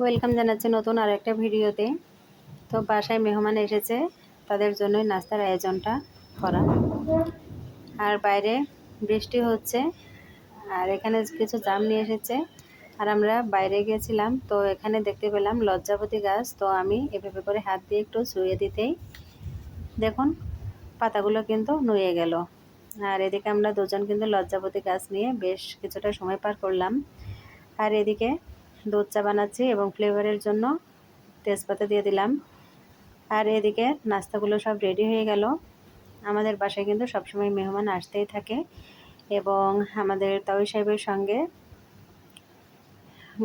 Welcome জানাচ্ছি নতুন আর একটা ভিডিওতে। তো বাসায় মেহমান এসেছে, তাদের জন্যই নাস্তার আয়োজনটা করা। আর বাইরে বৃষ্টি হচ্ছে, আর এখানে কিছু জাম নিয়ে এসেছে। আর আমরা বাইরে গেছিলাম, তো এখানে দেখতে পেলাম লজ্জাপতি গাছ, তো আমি এভাবে করে হাত দিয়ে একটু ছুঁয়ে দিতেই দেখুন, পাতাগুলো কিন্তু নুয়ে গেল। আর এদিকে আমরা দুজন কিন্তু লজ্জাপতি গাছ নিয়ে বেশ কিছুটা সময় পার করলাম। আর এদিকে দুধ চা বানাচ্ছি এবং ফ্লেভারের জন্য তেজপাতা দিয়ে দিলাম। আর এদিকে নাস্তাগুলো সব রেডি হয়ে গেল। আমাদের বাসায় কিন্তু সবসময় মেহমান আসতেই থাকে এবং আমাদের তাওই সাহেবের সঙ্গে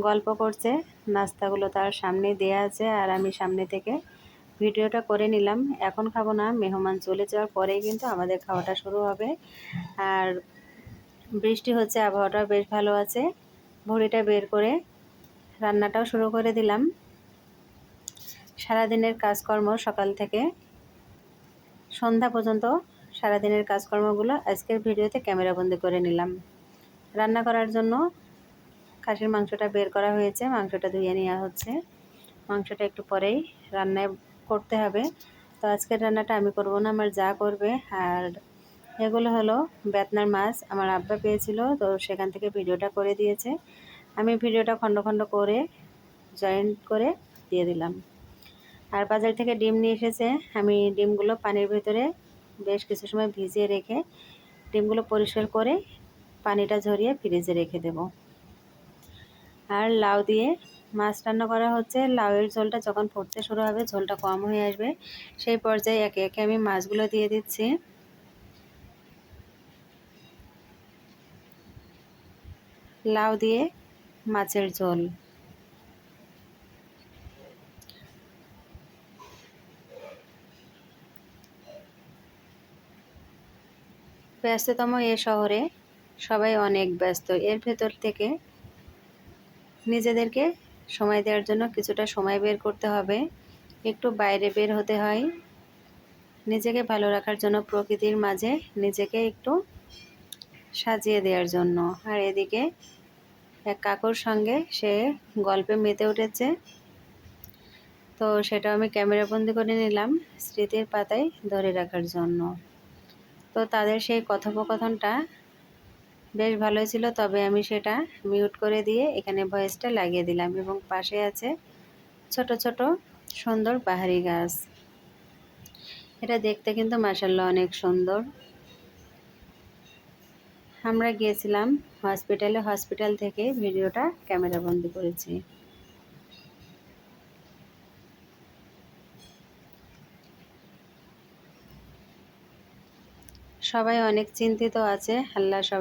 গল্প করছে। নাস্তাগুলো তার সামনে দেয়া আছে আর আমি সামনে থেকে ভিডিওটা করে নিলাম। এখন খাব না, মেহমান চলে যাওয়ার পরেই কিন্তু আমাদের খাওয়াটা শুরু হবে। আর বৃষ্টি হচ্ছে আবহাওয়াটা বেশ ভালো আছে। ভুড়িটা বের করে রান্নাটাও শুরু করে দিলাম। সারাদিনের কাজকর্ম সকাল থেকে। সন্ধ্যা পর্যন্ত সারাদিনের কাজকর্মগুলো আজকের ভিডিওতে ক্যামেরাবন্দি করে নিলাম। রান্না করার জন্য খাসির মাংসটা বের করা হয়েছে, মাংসটা ধুয়ে নেওয়া হচ্ছে। মাংসটা একটু পরেই রান্নায় করতে হবে। তো আজকের রান্নাটা আমি করব না, আমার যা করবে। আর এগুলো হলো বেতনার মাছ, আমার আব্বা পেয়েছিল, তো সেখান থেকে ভিডিওটা করে দিয়েছে। আমি ভিডিওটা খণ্ড খণ্ড করে জয়েন্ট করে দিয়ে দিলাম। আর বাজার থেকে ডিম নিয়ে এসেছে। আমি ডিমগুলো পানির ভিতরে বেশ কিছু সময় ভিজিয়ে রেখে ডিমগুলো পরিষ্কার করে পানিটা ঝরিয়ে ফ্রিজে রেখে দেব। আর লাউ দিয়ে মাছ রান্না করা হচ্ছে। লাউয়ের ঝোলটা যখন ফুটতে শুরু হবে, ঝোলটা কম হয়ে আসবে। সেই পর্যায়ে একে একে আমি মাছগুলো দিয়ে দিচ্ছি। লাউ দিয়ে মাছের ঝোল। ব্যস্ততম এ শহরে সবাই অনেক ব্যস্ত। এর ভেতর থেকে নিজেদেরকে সময় দেওয়ার জন্য কিছুটা সময় বের করতে হবে। একটু বাইরে বের হতে হয়। নিজেকে ভালো রাখার জন্য প্রকৃতির মাঝে নিজেকে একটু সাজিয়ে দেওয়ার জন্য। আর এদিকে এক কাকুর সঙ্গে, সে গল্পে মেতে উঠেছে। তো সেটা আমি ক্যামেরাবন্দি করে নিলাম স্মৃতির পাতায় ধরে রাখার জন্য। তো তাদের সেই কথোপকথনটা বেশ ভালোই ছিল, তবে আমি সেটা মিউট করে দিয়ে এখানে ভয়েসটা লাগিয়ে দিলাম এবং পাশে আছে ছোট ছোট সুন্দর পাহাড়ি গাছ। এটা দেখতে কিন্তু মাসাল্লাহ অনেক সুন্দর। আমরা গিয়েছিলাম হসপিটালে, হসপিটাল থেকে ভিডিওটা ক্যামেরা বন্দি করেছি। সবাই অনেক চিন্তিত আছে হাল্লা সব